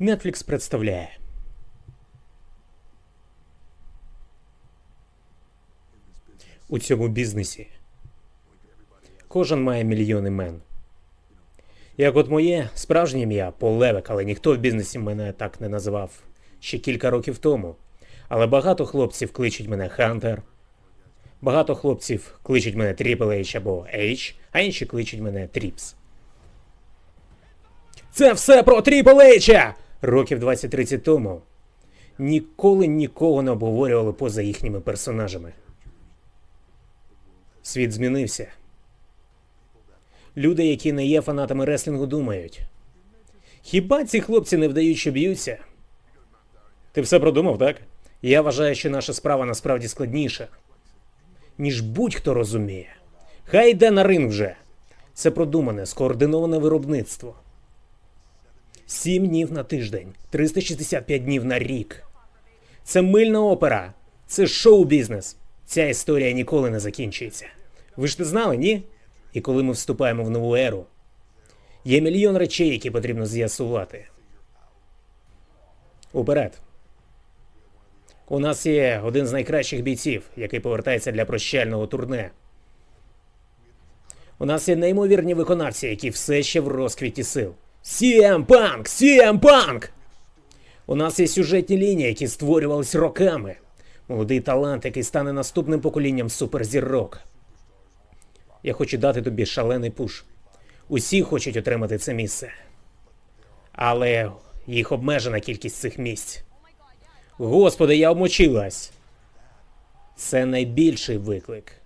Netflix представляє. У цьому бізнесі кожен має мільйон імен. Як от моє справжнє ім'я Пол Левик, але ніхто в бізнесі мене так не називав ще кілька років тому. Але багато хлопців кличуть мене Хантер. Багато хлопців кличуть мене Triple H або H, а інші кличуть мене Тріпс. Це все про Triple H! Років 20-30 тому ніколи нікого не обговорювали поза їхніми персонажами. Світ змінився. Люди, які не є фанатами реслінгу, думають. Хіба ці хлопці не вдають, що б'ються? Ти все продумав, так? Я вважаю, що наша справа насправді складніша, ніж будь-хто розуміє. Хай йде на ринг вже. Це продумане, скоординоване виробництво. Сім днів на тиждень, 365 днів на рік. Це мильна опера, це шоу-бізнес. Ця історія ніколи не закінчується. Ви ж не знали, ні? І коли ми вступаємо в нову еру, є мільйон речей, які потрібно з'ясувати. Уперед. У нас є один з найкращих бійців, який повертається для прощального турне. У нас є неймовірні виконавці, які все ще в розквіті сил. CM Punk! CM Punk! У нас є сюжетні лінії, які створювались роками. Молодий талант, який стане наступним поколінням суперзірок. Я хочу дати тобі шалений пуш. Усі хочуть отримати це місце. Але їх обмежена кількість цих місць. Господи, я обмочилась. Це найбільший виклик.